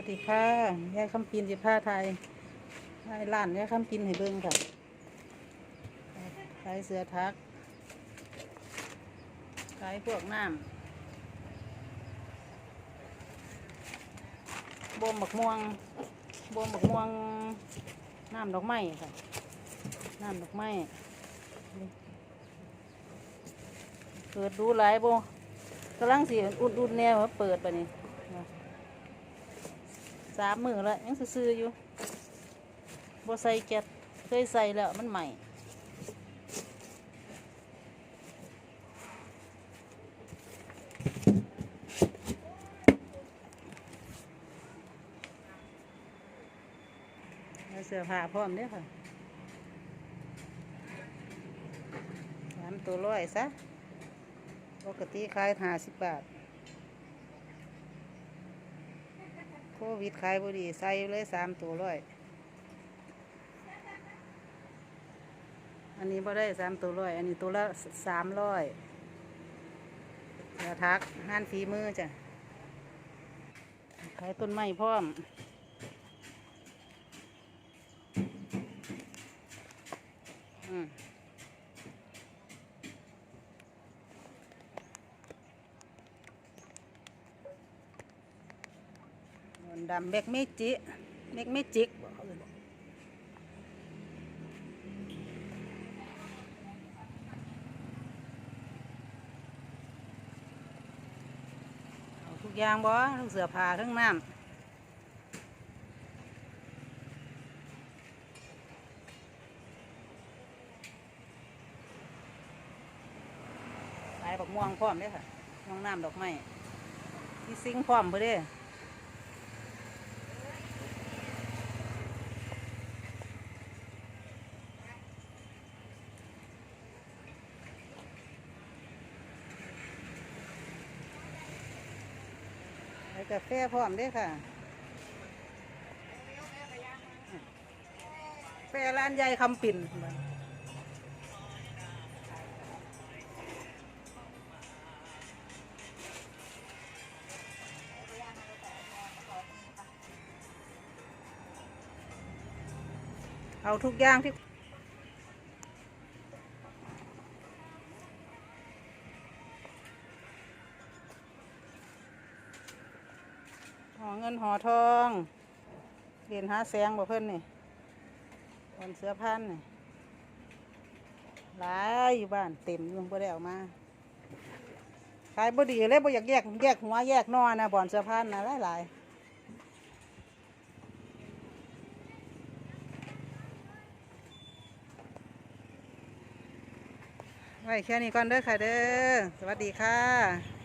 วัสดีค่ะยายคำปินสิผ้าไทยไายร้านยายคำปินให้เบิ่งค่ะขายเสือทักขายพวกน้ำบ่มบักม่วงบ่มบักม่วงน้ำดอกไม้ค่ะ น้ำดอกไม้เปิดดูหลายบ่กำลังสิอุ่นๆแนวว่าเปิดไปนี่ สามมือแล้วยังซื้อๆอยู่บ่ใส่แก๊สเคยใส่แล้วมันใหม่เสื้อผ้าพร้อมเด้อค่ะสามตัวร้อยซะ ปกติขายห้าสิบบาท โควิดขายบ่ดีใส่เลยสามตัวร้อย อันนี้บ่ได้สามตัวร้อย อันนี้ตัวละสามร้อยเดี๋ยวทักห้านฝีมือจ้ะ ขายต้นไม้พร้อมอืมมนต์ ดำเมกเมจิเมกเมจิกบอกเขาเอิ้นเอาทุกอย่างบ่ทั้งเสื้อผ้าทั้งน้ำขายบักม่วงพร้อมเด้อค่ะม่วงน้ำดอกไม้ที่ซิงพร้อมเพื่อเด้ อใส่กาแฟพร้อมด้ค่ะกาแฟร้านยายคำปิ่นเอาทุกอย่างที่ หอเงินหอทองเรียนหาแสงบ่เพิ่อนนี่บนเสื้อพันนี่หลายอยู่บ้านเต็มอยู่บ่ได้เอามาขายบ่ดีเลยบ่อยากแยกแยกหัวแยกนอนะบ่อนเสื้อพันนะหลายหลายไว้แค่นี้ก่อนเด้อค่ะเด้อสวัสดีค่ะ